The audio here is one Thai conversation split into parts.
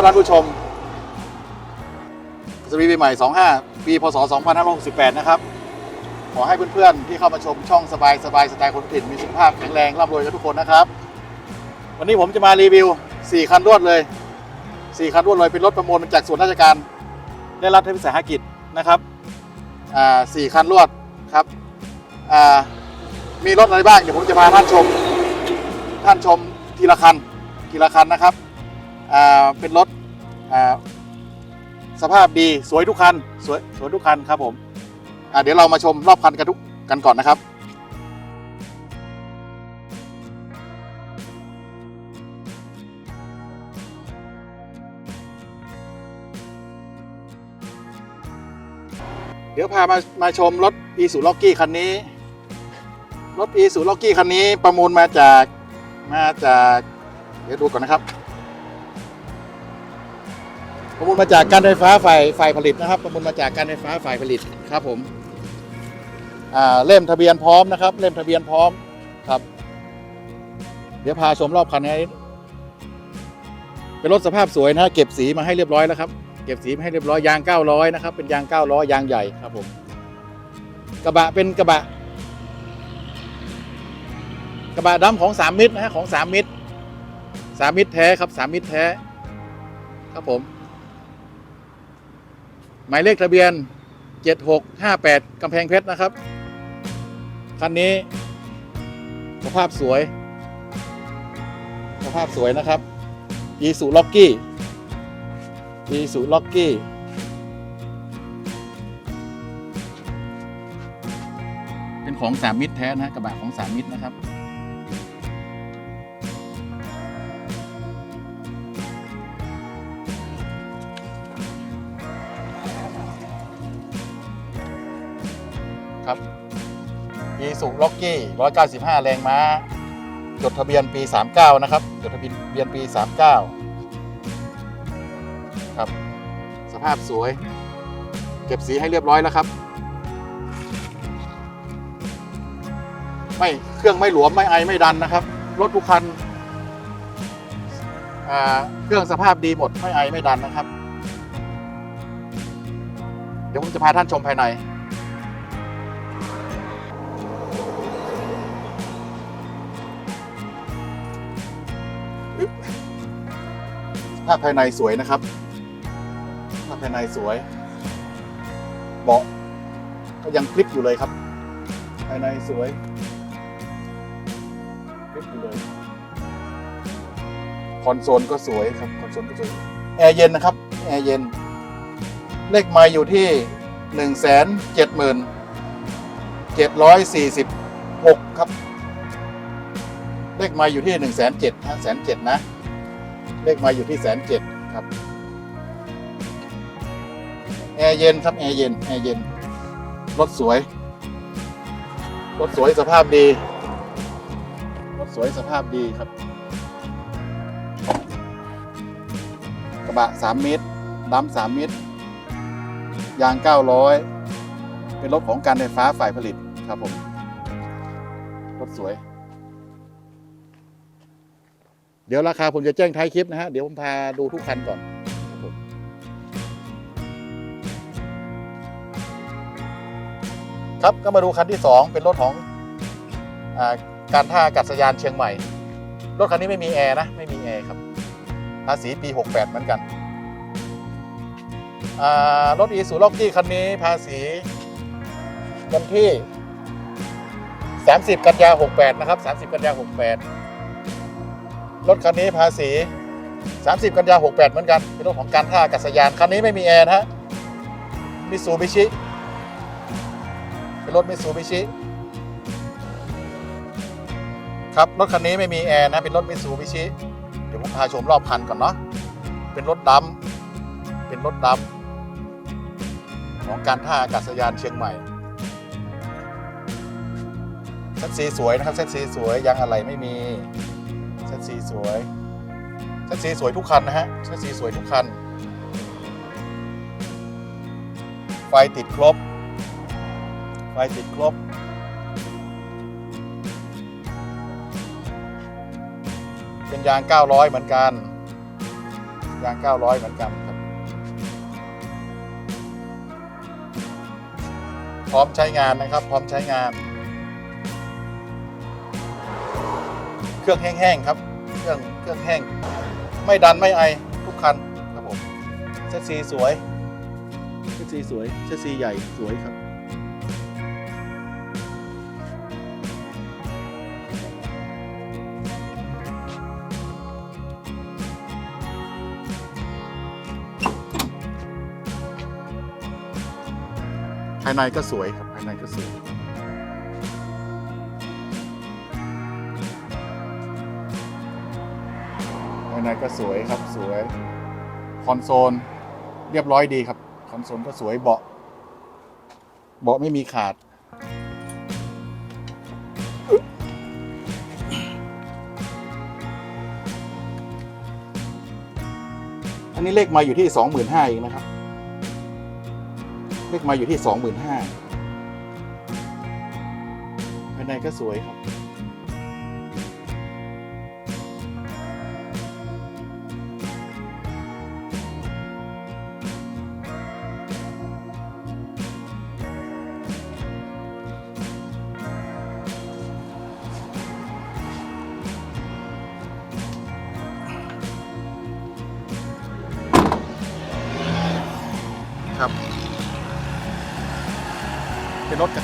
ครับท่านผู้ชมสวีปีใหม่ 25 ปีพศ 2568 นะครับ ขอให้เพื่อนๆ ที่เข้ามาชมช่องสบายสบายสไตล์คนถิ่นมีสุขภาพแข็งแรงร่ำรวยกันทุกคนนะครับ วันนี้ผมจะมารีวิว 4 คันรวดเลย 4 คันรวดเลยเป็นรถประมูลมาจากส่วนราชการและรัฐวิสาหกิจนะครับอ่าสี่คันรวดครับอ่ามีรถอะไรบ้างเดี๋ยวผมจะพาท่านชม ท่านชมทีละคันทีละคันนะครับ เป็นรถสภาพดีสวยทุกคันสวยสวยทุกคันครับผมเดี๋ยวเรามาชมรอบคันกันทุกกันก่อนนะครับเดี๋ยวพามามาชมรถ e สูล็อกกี้คันนี้ รถ e สูล็อกกี้คันนี้ประมูลมาจากมาจาก เดี๋ยวดูก่อนนะครับ ประมูลมาจากการไฟฟ้าฝ่ายฝ่ายผลิตนะครับ ประมูลมาจากการไฟฟ้าฝ่ายผลิตครับผมอ่าเล่มทะเบียนพร้อมนะครับ เล่มทะเบียนพร้อมครับ เดี๋ยวพาชมรอบคันนี้เป็นรถสภาพสวยนะฮะเก็บสีมาให้เรียบร้อยแล้วครับ เก็บสีมาให้เรียบร้อยยาง 900 นะครับ เป็นยาง9ล้อยางใหญ่ครับผมกระบะเป็นกระบะ กระบะดำของ3มิตรนะฮะของ3มิตร3มิตรแท้ครับ3มิตรแท้ ครับผม หมายเลขทะเบียน 7658 กำแพงเพชรนะครับ คันนี้สภาพสวย สภาพสวยนะครับอีสุล็อกกี้อีสุล็อกกี้เป็นของสามมิตรแท้นะกระบะของสามมิตรนะครับ อีสุล็อกกี้ 195 แรงม้า จดทะเบียนปี 39 นะครับ จดทะเบียนปี 39 ครับ สภาพสวย เก็บสีให้เรียบร้อยแล้วครับ ไม่เครื่องไม่หลวมไม่ไอไม่ดันนะครับ รถทุกคันเครื่องสภาพดีหมดไม่ไอไม่ดันนะครับ เดี๋ยวผมจะพาท่านชมภายในาพภายในสวยนะครับ ภาพภายในสวย เบาะก็ยังคลิปอยู่เลยครับ ภายในสวย คลิปอยู่เลย คอนโซลก็สวยครับ คอนโซลก็สวย แอร์เย็นนะครับ แอร์เย็น เลขไมล์อยู่ที่หนึ่งแสนเจ็ดหมื่นเจ็ดร้อยสี่สิบหกครับ เลขไมล์อยู่ที่หนึ่งแสนเจ็ดแสนเจ็ดนะ เลขมล์อยู่ที่แสนเจ็ดครับแอร์เย็นครับแอร์เย็นแอร์เย็นรถสวยรถสวยสภาพดีรถสวยสภาพดีครับ กระบะ3เมตรดำ3เมตร ยาง900เป็นรถของการไฟฟ้าฝ่ายผลิตครับผมรถสวย เดี๋ยวราคาผมจะแจ้งท้ายคลิปนะฮะ เดี๋ยวผมพาดูทุกคันก่อนครับก็มาดูคันที่ 2 เป็นรถของอการท่าอากาศยานเชียงใหม่ รถคันนี้ไม่มีแอร์นะ ไม่มีแอร์ครับภาษีปี 68 เหมือนกัน รถอีซูล็อกกี้คันนี้ภาษีวันที่ 30 กันยา 68 นะครับ 30 กันยา 68 รถคันนี้ภาษี 30 กันยา 68 เหมือนกัน เป็นรถของการท่าอากาศยาน คันนี้ไม่มีแอร์นะฮะมิซูบิชิเป็นรถมิซูบิชิครับ รถคันนี้ไม่มีแอร์นะ เป็นรถมิซูบิชิเดี๋ยวผมพาชมรอบคันก่อนเนาะเป็นรถดำเป็นรถดำของการท่าอากาศยานเชียงใหม่เซ็ตสีสวยนะครับเซ็ตสีสวยยางอะไรไม่มี สีสวยเซ็ตสีสวยทุกคันนะฮะเซ็ตสีสวยทุกคัน ไฟติดครบ ไฟติดครบ เป็นยาง 900 เหมือนกัน ยาง 900 เหมือนกันครับ พร้อมใช้งานนะครับ พร้อมใช้งาน เครื่องแห้งๆครับ เครื่องแห้ง ไม่ดันไม่ไอทุกคันครับผมเซตซีสวยเซตซีสวยเซตซีใหญ่สวยครับภายในก็สวยครับภายในก็สวยายในก็สวยครับสวย คอนโซล เรียบร้อยดีครับ คอนโซลก็สวยเบาะ เบาะไม่มีขาด อันนี้เลขมาอยู่ที่สองหมื่นห้าเองนะครับ เลขมาอยู่ที่สองหมื่นห้าภายในก็สวยครับ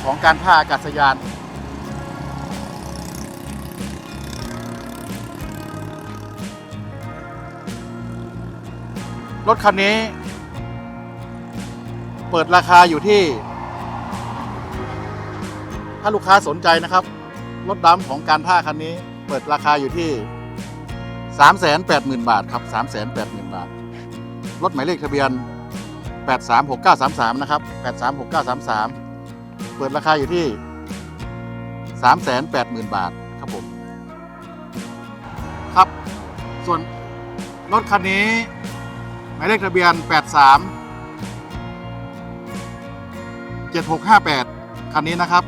ของการท่าอากาศยาน รถคันนี้ เปิดราคาอยู่ที่ ถ้าลูกค้าสนใจนะครับ รถดำของการท่าคันนี้ เปิดราคาอยู่ที่ 380,000 บาทครับ 380,000 บาท รถหมายเลขทะเบียน 836933 นะครับ 836933 เปิดราคาอยู่ที่ 380,000 บาทครับผม ครับ ส่วนรถคันนี้ หมายเลขทะเบียน 83 7658 คันนี้นะครับ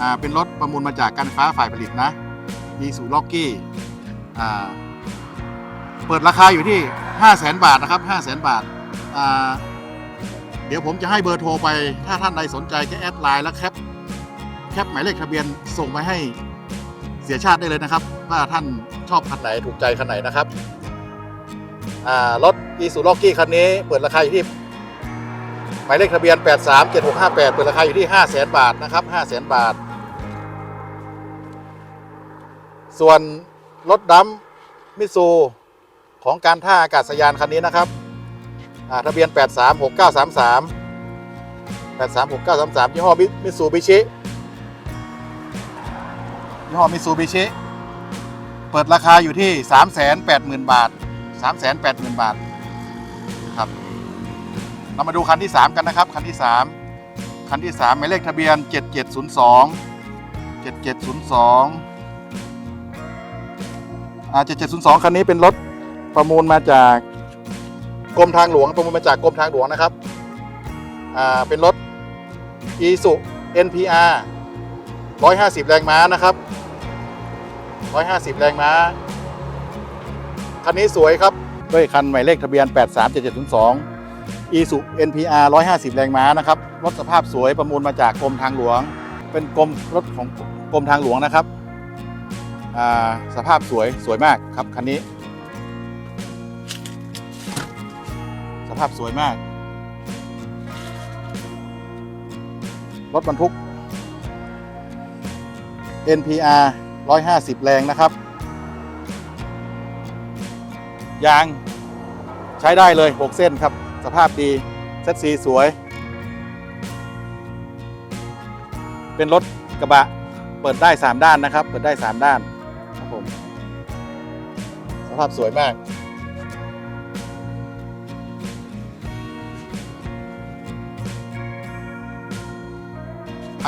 อ่า เป็นรถประมูลมาจากการไฟฟ้าฝ่ายผลิตนะมีสูล็อกกี้ อ่า เปิดราคาอยู่ที่ 500,000 บาทนะครับ 500,000 บาท อ่า เดี๋ยวผมจะให้เบอร์โทรไป ถ้าท่านใดสนใจก็แอดไลน์แล้วแคปแคปหมายเลขทะเบียนส่งไปให้เสียชาติได้เลยนะครับ ว่าท่านชอบคันไหนถูกใจคันไหนนะครับรถอีซูล็อกกี้คันนี้เปิดราคาอยู่ที่หมายเลขทะเบียน 837658 เปิดราคาอยู่ที่ 500,000 บาทนะครับ 500,000 บาท ส่วนรถดัมมิซูของการท่าอากาศยานคันนี้นะครับ ทะเบียน 836933 836933 ยี่ห้อมิซูบิชิยี่ห้อมิซูบิชิเปิดราคาอยู่ที่ 380,000 บาท 380,000 บาทครับเรามาดูคันที่ 3 กันนะครับ คันที่ 3 คันที่ 3 หมายเลขทะเบียน 7702 7702อ่า7702 คันนี้เป็นรถประมูลมาจาก กรมทางหลวงประมูลมาจากกรมทางหลวงนะครับอ่าเป็นรถ i s u NPR 150 แรงม้านะครับ 150 แรงม้า คันนี้สวยครับ ด้วยคันหมายเลขทะเบียน 837702 i s u NPR 150 แรงม้านะครับ รถสภาพสวยประมูลมาจากกรมทางหลวง เป็นกรมรถของกรมทางหลวงนะครับอ่าสภาพสวยสวยมากครับคันนี้ ภาพสวยมาก รถบรรทุก NPR 150 แรงนะครับ ยางใช้ได้เลย 6 เส้นครับ สภาพดีเซ็ตสีสวย เป็นรถกระบะ เปิดได้ 3 ด้านนะครับ เปิดได้ 3 ด้านครับผม สภาพสวยมาก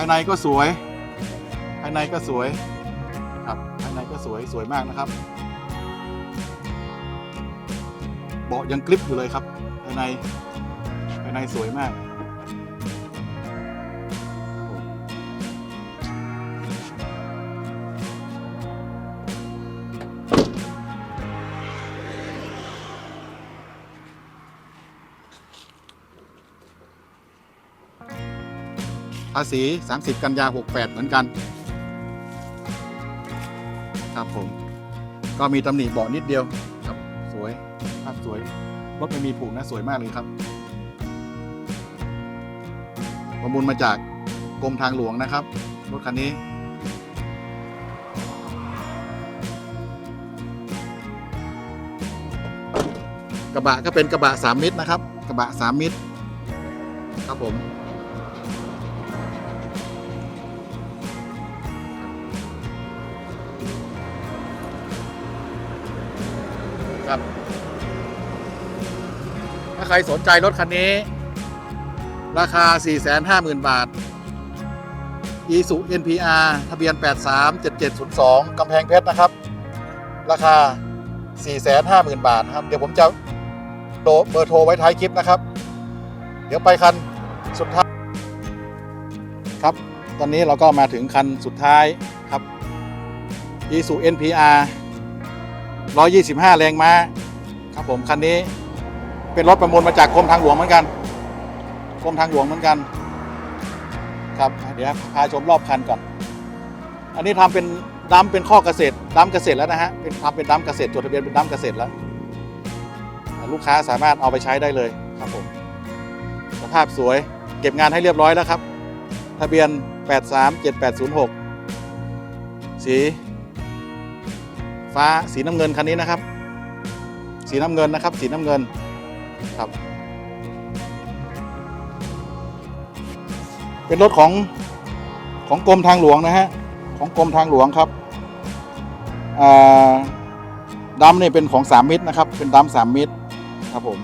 ายในก็สวย ภายในก็สวยครับภายในก็สวยสวยมากนะครับ เบาะยังกริปอยู่เลยครับ ภายในภายในสวยมาก ภาษี 30 กันยา 68 เหมือนกัน ครับผม ก็มีตำหนิเบาะนิดเดียวครับสวยภาพสวยรถไม่มีผูกนะสวยมากเลยครับ ประมูลมาจากกรมทางหลวงนะครับ รถคันนี้ กระบะก็เป็นกระบะสามมิตรนะครับ กระบะสามมิตร ครับผม ใครสนใจรถคันนี้ ราคา 450,000 บาท อีสุ NPR ทะเบียน 837702 กำแพงเพชรนะครับ ราคา 450,000 บาทครับ เดี๋ยวผมจะโดเบอร์โทรไว้ท้ายคลิปนะครับ เดี๋ยวไปคันสุดท้ายครับ ตอนนี้เราก็มาถึงคันสุดท้ายครับอีสุ NPR 125 แรงม้าครับผมคันนี้ เป็นรถประมูลมาจากกรมทางหลวงเหมือนกันกรมทางหลวงเหมือนกัน ครับ เดี๋ยวพาชมรอบคันก่อน อันนี้ทำเป็นดัมเป็นข้อเกษตรดัมเกษตรแล้วนะฮะเป็นทำเป็นดัมเกษตรจดทะเบียนเป็นดัมเกษตรแล้ว ลูกค้าสามารถเอาไปใช้ได้เลยครับผมสภาพสวยเก็บงานให้เรียบร้อยแล้วครับ ทะเบียน 837806 สีฟ้าสีน้ำเงินคันนี้นะครับ สีน้ำเงินนะครับ สีน้ำเงิน ครับ เป็นรถของของกรมทางหลวงนะฮะ ของกรมทางหลวงครับอ่าดำเนี่ยเป็นของสามมิตรนะครับ เป็นดำสามมิตรครับผม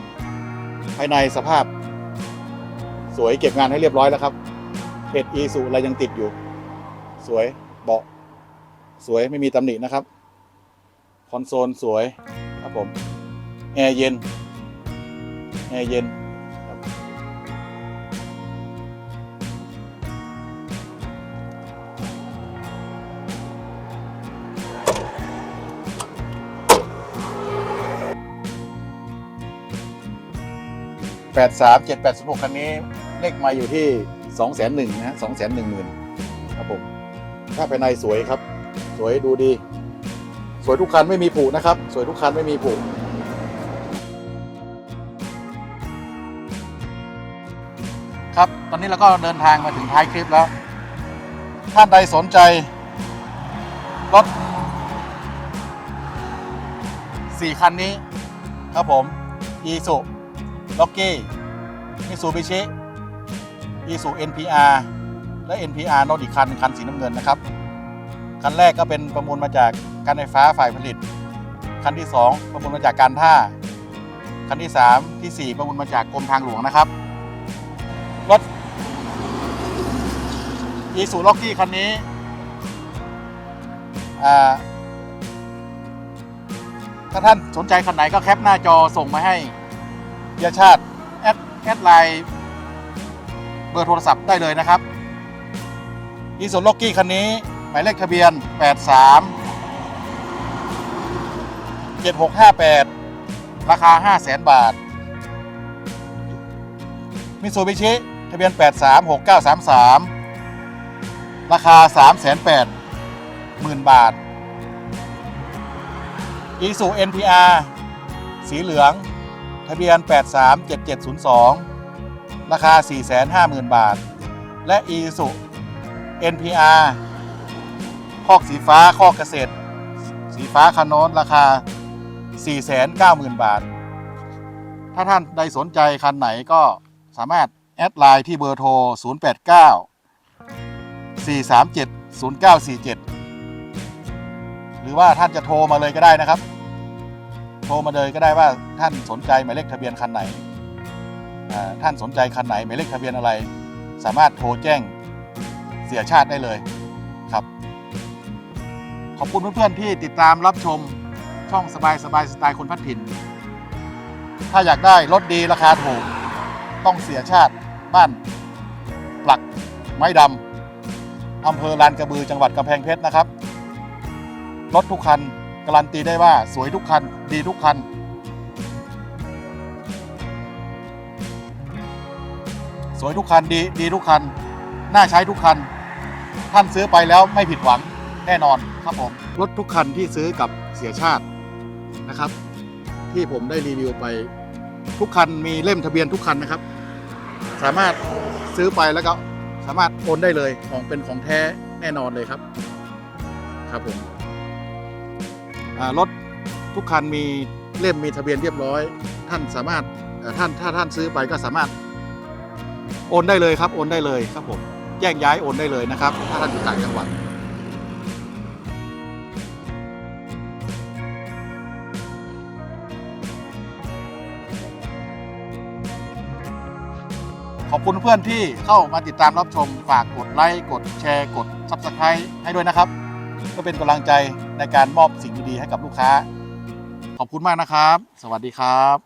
ภายในสภาพ สวยเก็บงานให้เรียบร้อยแล้วครับเพจอีสุอะไรยังติดอยู่ สวยเบาะสวยไม่มีตำหนินะครับ คอนโซลสวยครับผม แอร์เย็น แอร์เย็นแปดสามเจ็ดแปดศูนย์หกคันนี้เลขมาอยู่ที่สองแสนหนึ่งนะสองแสนหนึ่งหมื่นครับผมถ้าภายในสวยครับ สวยดูดี สวยทุกคันไม่มีผุนะครับ สวยทุกคันไม่มีผุ อนนี้เราก็เดินทางมาถึงท้ายคลิปแล้ว ท่านใดสนใจรถสี่คันนี้ครับผมอีสุล็อกกี้มิซูบิชิอีสุ NPR และ NPR โนตอีกคันคันสีน้ำเงินนะครับ คันแรกก็เป็นประมูลมาจากการไฟฟ้าฝ่ายผลิต คันที่ 2 ประมูลมาจากการท่า คันที่ 3 ที่ 4 ประมูลมาจากกรมทางหลวงนะครับรถ อีสุล็อกกี้คันนี้ถ้าท่านสนใจคันไหนก็แคปหน้าจอส่งมาให้เยาชาติ แอดแอดไลน์เบอร์โทรศัพท์ได้เลยนะครับอีสุล็อกกี้คันนี้ หมายเลขทะเบียน 83 7658 ราคา 500,000 บาท มิซูบิชิ ทะเบียน 836933 ราคา308,000หมื่นบาท อีซู NPR สีเหลือง ทะเบียน 837702 ราคา 450,000 บาท และอีซู NPR คอกสีฟ้าคอกเกษตร สีฟ้าคันโน้นราคา 490,000 บาท ถ้าท่านใดสนใจคันไหนก็สามารถแอดไลน์ที่เบอร์โทร 089 437 0947 หรือว่าท่านจะโทรมาเลยก็ได้นะครับ โทรมาเลยก็ได้ว่าท่านสนใจหมายเลขทะเบียนคันไหน ท่านสนใจคันไหนหมายเลขทะเบียนอะไร สามารถโทรแจ้งเสียชาติได้เลยครับ ขอบคุณเพื่อนๆที่ติดตามรับชมช่องสบายสบายสไตล์คนพัดถิ่น ถ้าอยากได้รถดีราคาถูก ต้องเสียชาติบ้าน ปลักไม้ดำ อำเภอลานกระบือจังหวัดกำแพงเพชรนะครับ รถทุกคันการันตีได้ว่าสวยทุกคัน ดีทุกคัน สวยทุกคันดีดีทุกคัน น่าใช้ทุกคัน ท่านซื้อไปแล้วไม่ผิดหวังแน่นอนครับผม รถทุกคันที่ซื้อกับเสียชาตินะครับ ที่ผมได้รีวิวไปทุกคันมีเล่มทะเบียนทุกคันนะครับ สามารถซื้อไปแล้วก็ สามารถโอนได้เลยของเป็นของแท้แน่นอนเลยครับ ครับผมรถทุกคันมีเล่มมีทะเบียนเรียบร้อย ท่านสามารถท่านถ้าท่านซื้อไปก็สามารถโอนได้เลยครับโอนได้เลยครับผมแยกย้ายโอนได้เลยนะครับ ถ้าท่านอยู่ต่างจังหวัด คุณเพื่อนที่เข้ามาติดตามรับชม ฝากกดไลค์กดแชร์กด Subscribe ให้ด้วยนะครับ เพื่อเป็นกำลังใจในการมอบสิ่งดีๆให้กับลูกค้า ขอบคุณมากนะครับ สวัสดีครับ